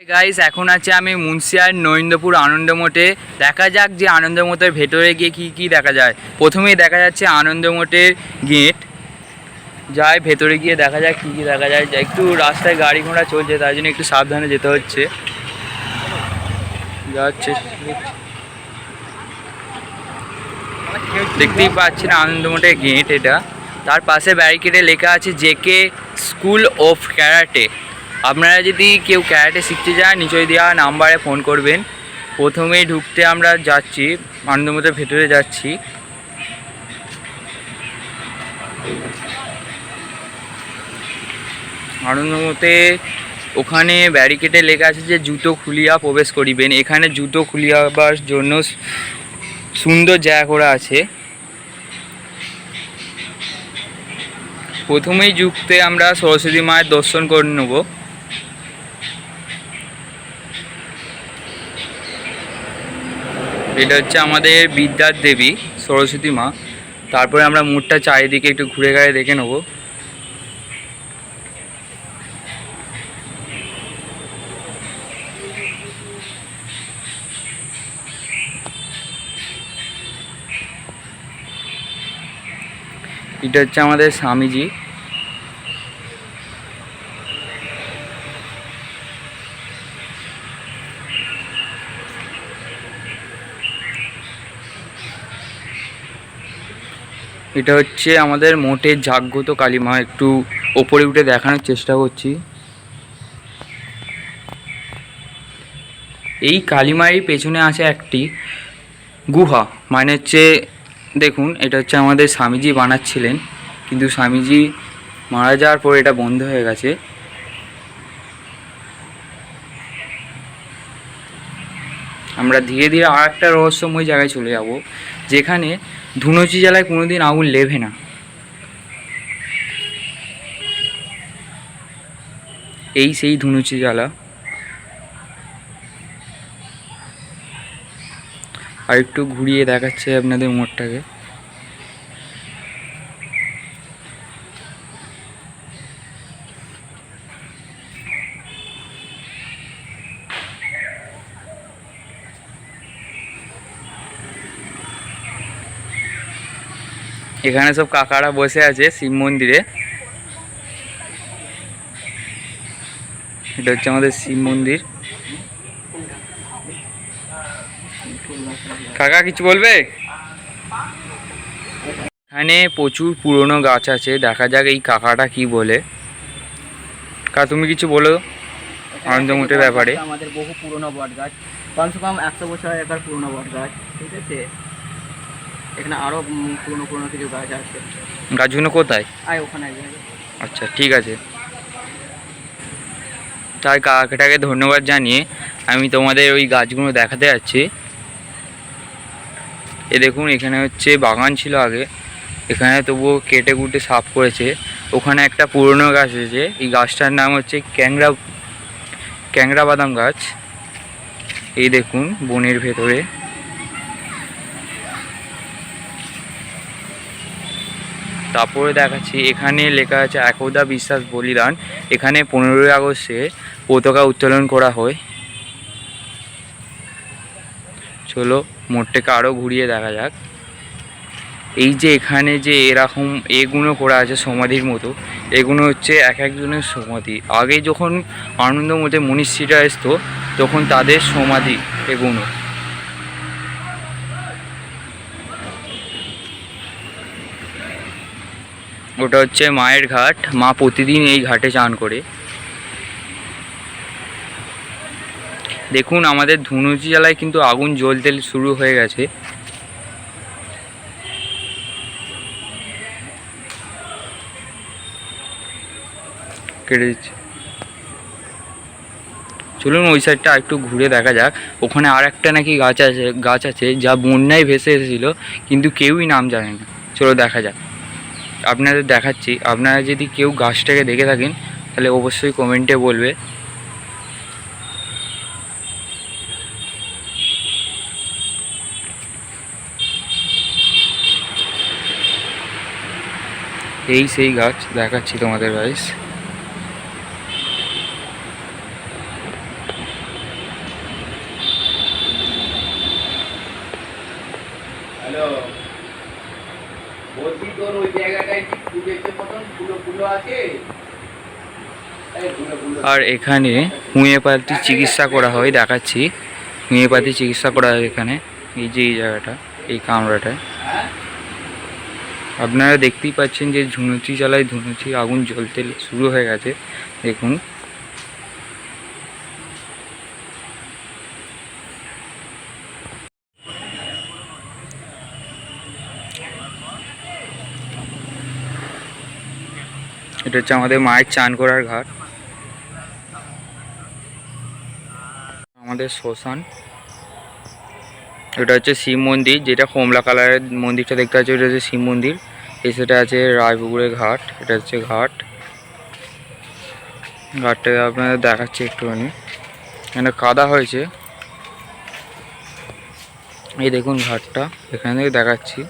Guys এখন আছে আমি মুন্সিয়ার নরেন্দ্রপুর আনন্দমঠে দেখা যাক যে আনন্দমঠের ভেতরে গিয়ে কি কি দেখা যায়। প্রথমেই দেখা যাচ্ছে আনন্দমঠের গেট যাই, ভেতরে গিয়ে দেখা যাক কি কি দেখা যায়। একটু রাস্তায় গাড়ি ঘোড়া চলছে, তাই জন্য একটু সাবধানে যেতে হচ্ছে। যাচ্ছে। দেখতেই পাচ্ছেন আনন্দমঠের গেট এটা। তার পাশে ব্যারিকেডে লেখা আছে জেকে স্কুল অফ ক্যারাটে আপনারা যদি কেউ ক্যারাটে শিখতে চান নিচয় দেওয়া নাম্বারে ফোন করবেন। প্রথমেই ঢুকতে আমরা যাচ্ছি আনন্দমঠের ভেতরে যাচ্ছি। আনন্দমতে ওখানে ব্যারিকেডে লেখা আছে যে, জুতো খুলিয়া প্রবেশ করিবেন। এখানে জুতো খুলিয়াবার জন্য সুন্দর জায়গা করা আছে। প্রথমেই যুক্তে আমরা সরস্বতী মায়ের দর্শন করে নেব। এটা হচ্ছে আমাদের বিদ্যার দেবী, সরস্বতী মা। তারপরে আমরা মুখটা চারিদিকে একটু ঘুরে ঘাড়ে দেখে নেব। এটা হচ্ছে আমাদের স্বামীজি। এটা হচ্ছে আমাদের মোটে জাগ্রত কালীমা। একটু ওপরে উঠে দেখানোর চেষ্টা করছি। এই কালীমারই পেছনে আছে একটি গুহা। মানে হচ্ছে, দেখুন, এটা হচ্ছে আমাদের স্বামীজি বানাচ্ছিলেন। কিন্তু স্বামীজি মারা যাওয়ার পর এটা বন্ধ হয়ে গেছে। আমরা ধীরে ধীরে আর একটা রহস্যময় জায়গায় চলে যাব, যেখানে ধুনুচি জেলায় কোনোদিন আগুন লেভে না। এই সেই ধুনুচি জ্বালা। আর একটু ঘুরিয়ে দেখাচ্ছে আপনাদের মোড়টাকে। এখানে সব কাকারা বসে আছে শিব মন্দিরে। এটা হচ্ছে আমাদের শিব মন্দির। কাকা কিছু বলবে? এখানে প্রচুর পুরনো গাছ আছে দেখা যাক এই কাকাটা কি বলে। কা তুমি কিছু বলো আনন্দমঠের ব্যাপারে। আমাদের বহু পুরনো বট গাছ কমসে কম একশো বছর একার পুরনো বট গাছ ঠিক আছে? এখানে আরও উম, পুরনো পুরনো কিছু গাছ আছে। গাছগুলো কোথায়? আয় ওখানে। আচ্ছা ঠিক আছে। তাই কাকাটাকে ধন্যবাদ জানিয়ে আমি তোমাদের ওই গাছগুলো দেখাতে যাচ্ছি। এ দেখুন এখানে হচ্ছে বাগান ছিল আগে। এখানে তবুও কেটে কুটে সাফ করেছে। ওখানে একটা পুরনো গাছ আছে এই গাছটার নাম হচ্ছে ক্যাংরা ক্যাংরা বাদাম গাছ। এই দেখুন বনের ভেতরে। তারপরে দেখাচ্ছি, এখানে লেখা আছে একদা বিশ্বাস বলিদান। এখানে পনেরোই আগস্টে পতাকা উত্তোলন করা হয়। চলো মোড়টাকে আরও ঘুরিয়ে দেখা যাক। এই যে এখানে যে এরকম এগুলো করা আছে সমাধির মতো এগুলো হচ্ছে এক একজনের সমাধি। আগে যখন আনন্দ মধ্যে মনীষীরা আসতো তখন তাদের সমাধি এগুলো ওটা হচ্ছে মায়ের ঘাট। মা প্রতিদিন এই ঘাটে চান করে। দেখুন, আমাদের ধুনুচি জেলায় কিন্তু আগুন জ্বলতে শুরু হয়ে গেছে। চলুন, ওই সাইডটা একটু ঘুরে দেখা যাক। ওখানে আর একটা নাকি গাছ আছে গাছ আছে যা বন্যায় ভেসে এসেছিল, কিন্তু কেউই নাম জানে না। চলো দেখা যাক। আপনাদের দেখাচ্ছি। আপনারা যদি কেউ গাছটাকে দেখে থাকেন, তাহলে অবশ্যই কমেন্টে বলবে। এই সেই গাছ, দেখাচ্ছি তোমাদের বাইস হ্যালো গাইস তোর ওই জায়গাটায় কি মতন ফুলো ফুলো আছে। আর এখানে হোমিওপ্যাথি চিকিৎসা করা হয়, দেখাচ্ছি। হোমিওপ্যাথি চিকিৎসা করা হয় এখানে, এই যে এই জায়গাটা, এই কামরাটায়। আপনারা দেখতেই পাচ্ছেন যে ধুনুচি জ্বালায়, ধুনুচি আগুন জ্বলতে শুরু হয়ে গেছে। দেখুন এটা হচ্ছে আমাদের মায়ের চান করার ঘাট। আমাদের শ্মশান। এটা হচ্ছে শিব মন্দির, যেটা কমলা কালারের মন্দিরটা দেখতে পাচ্ছি ওটা হচ্ছে শিব মন্দির। এই সেটা আছে রায়পুকুরের ঘাট, এটা হচ্ছে ঘাট। ঘাটটা আপনাদের দেখাচ্ছি একটুখানি। এখানে কাদা হয়েছে। এই দেখুন ঘাটটা, এখান থেকে দেখাচ্ছি।